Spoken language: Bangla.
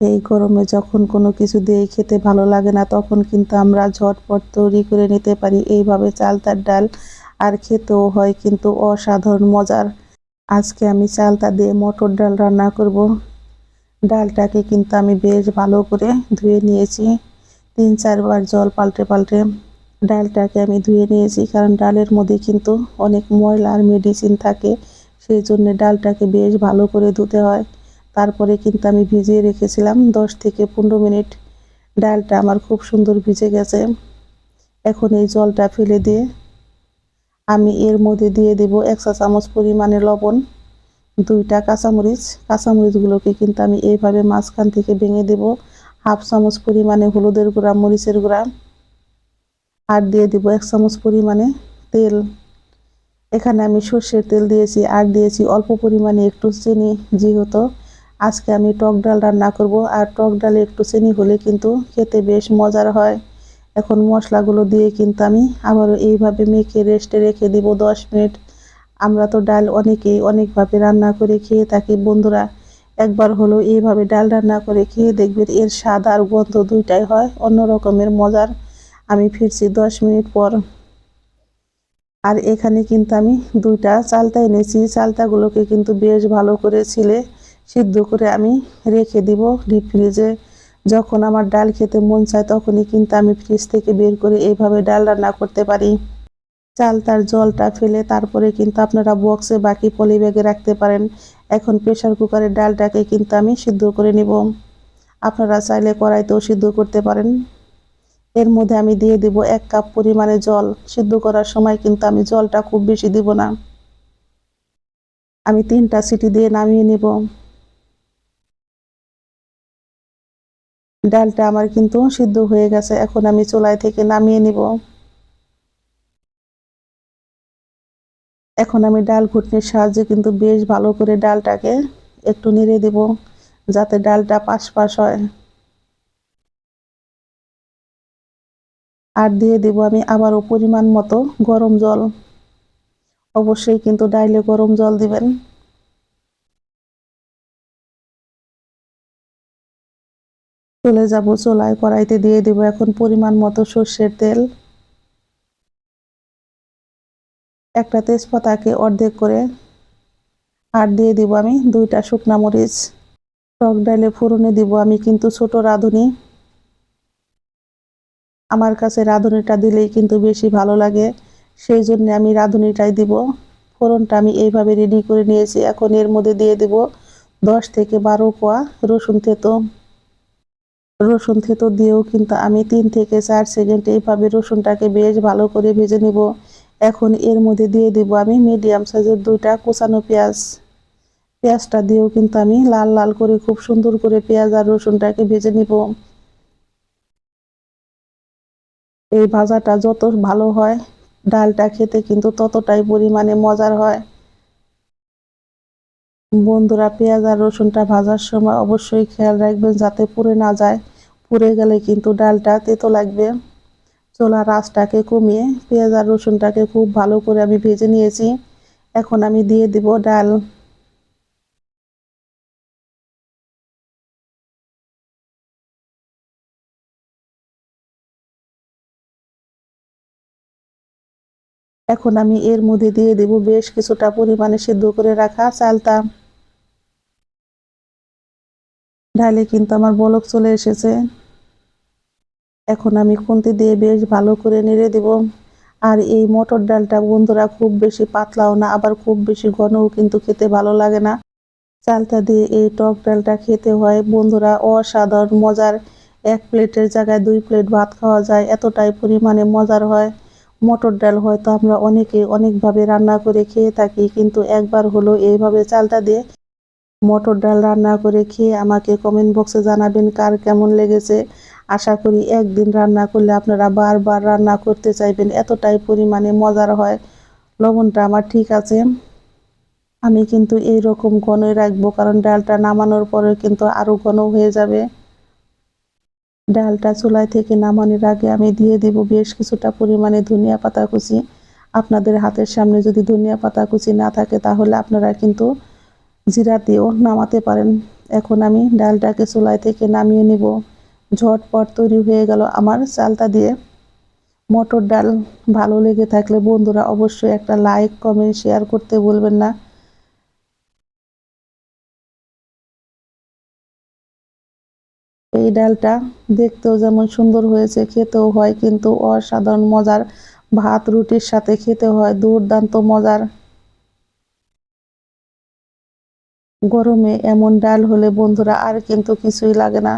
এই গরমে যখন কোনো কিছু দিয়ে খেতে ভালো লাগে না, তখন কিন্তু আমরা ঝটপট তৈরি করে নিতে পারি। এইভাবে চালতার ডাল আর খেতেও হয় কিন্তু অসাধারণ মজার। আজকে আমি চালতা দিয়ে মটর ডাল রান্না করব। ডালটাকে কিন্তু আমি বেশ ভালো করে ধুয়ে নিয়েছি। তিন চারবার জল পাল্টে পাল্টে ডালটাকে আমি ধুয়ে নিয়েছি কারণ ডালের মধ্যে কিন্তু অনেক ময়লা আর মেডিসিন থাকে, সেই জন্য ডালটাকে বেশ ভালো করে ধুতে হয়। তারপরে কিন্তু আমি ভিজিয়ে রেখেছিলাম। দশ থেকে পনেরো মিনিট ডালটা আমার খুব সুন্দর ভিজে গেছে। এখন এই জলটা ফেলে দিয়ে আমি এর মধ্যে দিয়ে দেব একশো চামচ পরিমাণে লবণ, দুইটা কাঁচামরিচ। কাঁচামরিচগুলোকে কিন্তু আমি এইভাবে মাঝখান থেকে ভেঙে দেব। হাফ চামচ পরিমাণে হলুদের গুঁড়া, মরিচের গুঁড়া আর দিয়ে দিব এক চামচ পরিমাণে তেল। এখানে আমি সর্ষের তেল দিয়েছি, আর দিয়েছি অল্প পরিমাণে একটু চিনি, যেহেতু আজকে আমি টক ডাল রান্না করব আর টক ডালে একটু চিনি হলে কিন্তু খেতে বেশ মজার হয়। এখন মশলাগুলো দিয়ে কিন্তু আমি আবারও এইভাবে মেখে রেস্টে রেখে দিব দশ মিনিট। আমরা তো ডাল অনেকেই অনেকভাবে রান্না করে খেয়ে থাকি বন্ধুরা। একবার হলো এইভাবে ডাল রান্না করে খেয়ে দেখবেন এর স্বাদ আর গন্ধ দুইটাই হয়, অন্য রকমের মজার। আমি ফিরছি দশ মিনিট পর। আর এখানে কিন্তু আমি দুইটা চালতা এনেছি। চালতাগুলোকে কিন্তু বেশ ভালো করে ছিলে সিদ্ধ করে আমি রেখে দিব ডিপ ফ্রিজে। যখন আমার ডাল খেতে মন চায় তখনই কিন্তু আমি ফ্রিজ থেকে বের করে এইভাবে ডাল রান্না করতে পারি। চাল তার জলটা ফেলে তারপরে কিন্তু আপনারা বক্সে বাকি পলি ব্যাগে রাখতে পারেন। এখন প্রেশার কুকারের ডালটাকে কিন্তু আমি সিদ্ধ করে নিব। আপনারা চাইলে কড়াইতেও সিদ্ধ করতে পারেন। এর মধ্যে আমি দিয়ে দিব এক কাপ পরিমাণে জল। সিদ্ধ করার সময় কিন্তু আমি জলটা খুব বেশি দিব না। আমি তিনটা সিটি দিয়ে নামিয়ে নেব। ডালটা আমার কিন্তু সিদ্ধ হয়ে গেছে, এখন আমি চুলায় থেকে নামিয়ে নিব। এখন আমি ডাল ঘুটনির সাহায্যে কিন্তু বেশ ভালো করে ডালটাকে একটু নেড়ে দেব, যাতে ডালটা পাশ পাশ হয়। আর দিয়ে দেব আমি আবারও পরিমাণ মতো গরম জল। অবশ্যই কিন্তু ডাইলে গরম জল দিবেন। চলে যাব চোলায় কড়াইতে দিয়ে দেব এখন পরিমাণ মতো সর্ষের তেল। একটা তেজপাতাকে অর্ধেক করে আর দিয়ে দিব আমি দুইটা শুকনা মরিচ। টক ডালে ফোড়নে দিব আমি কিন্তু ছোট রাঁধুনি। আমার কাছে রাঁধুনিটা দিলেই কিন্তু বেশি ভালো লাগে, সেই জন্য আমি রাঁধুনিটাই দিব। ফোড়নটা আমি এইভাবে রেডি করে নিয়েছি, এখন এর মধ্যে দিয়ে দেব দশ থেকে বারো কোয়া রসুন থেতো। রসুন থেতো দিয়েও কিন্তু আমি তিন থেকে চার সেকেন্ড এইভাবে রসুনটাকে বেশ ভালো করে ভেজে নিব। এখন এর মধ্যে দিয়ে দিব আমি মিডিয়াম সাইজের দুইটা কুচানো পেঁয়াজ। পেঁয়াজটা দিয়েও কিন্তু আমি লাল লাল করে খুব সুন্দর করে পেঁয়াজ আর রসুনটাকে ভেজে নিব। এই ভাজাটা যত ভালো হয়, ডালটা খেতে কিন্তু ততটাই পরিমাণে মজার হয়। বন্ধুরা, পেঁয়াজ আর রসুনটা ভাজার সময় অবশ্যই খেয়াল রাখবেন যাতে পুড়ে না যায়। পুড়ে গেলে কিন্তু ডালটা তেতো লাগবে। চোলা রাসটাকে কমিয়ে পেঁয়াজ আর রসুনটাকে খুব ভালো করে আমি ভেজে নিয়েছি। এখন আমি দিয়ে দিব ডাল। এখন আমি এর মধ্যে দিয়ে দেব বেশ কিছুটা পরিমাণে সিদ্ধ করে রাখা চালতা। ডালে কিন্তু আমার বলক চলে এসেছে। এখন আমি খুন্তি দিয়ে বেশ ভালো করে নেড়ে দেব। আর এই মটর ডালটা বন্ধুরা খুব বেশি পাতলাও না, আবার খুব বেশি ঘনও কিন্তু খেতে ভালো লাগে না। চালটা দিয়ে এই টক ডালটা খেতে হয়। বন্ধুরা অসাধারণ, মজার। এক প্লেটের জায়গায় দুই প্লেট ভাত খাওয়া যায়, এতটাই পরিমাণে মজার হয়। মটর ডাল হয়তো আমরা অনেকে অনেকভাবে রান্না করে খেয়ে থাকি, কিন্তু একবার হলো এইভাবে চালটা দিয়ে মটর ডাল রান্না করে খেয়ে আমাকে কমেন্ট বক্সে জানাবেন কার কেমন লেগেছে। আশা করি একদিন রান্না করলে আপনারা বারবার রান্না করতে চাইবেন, এতটাই পরিমাণে মজার হয়। লবণটা আমার ঠিক আছে। আমি কিন্তু এই রকম ঘনই রাখব, কারণ ডালটা নামানোর পরে কিন্তু আরও ঘন হয়ে যাবে। ডালটা চুলায় থেকে নামানোর আগে আমি দিয়ে দিব বেশ কিছুটা পরিমাণে ধনিয়া পাতা কুচি। আপনাদের হাতের সামনে যদি ধনিয়া পাতা কুচি না থাকে, তাহলে আপনারা কিন্তু জিরা দিয়েও নামাতে পারেন। এখন আমি ডালটাকে চুলাই থেকে নামিয়ে নিব। ঝটপট তৈরি হয়ে গেল আমার চালটা দিয়ে। মটর ডাল ভালো লেগে থাকলে বন্ধুরা অবশ্যই একটা লাইক, কমেন্ট, শেয়ার করতে বলবেন না। এই ডালটা দেখতেও যেমন সুন্দর হয়েছে, খেতেও হয় কিন্তু অসাধারণ মজার। ভাত, রুটির সাথে খেতে হয়, দুর্দান্ত মজার। গরমে এমন ডাল হলে বন্ধুরা আর কিন্তু কিছুই লাগে না।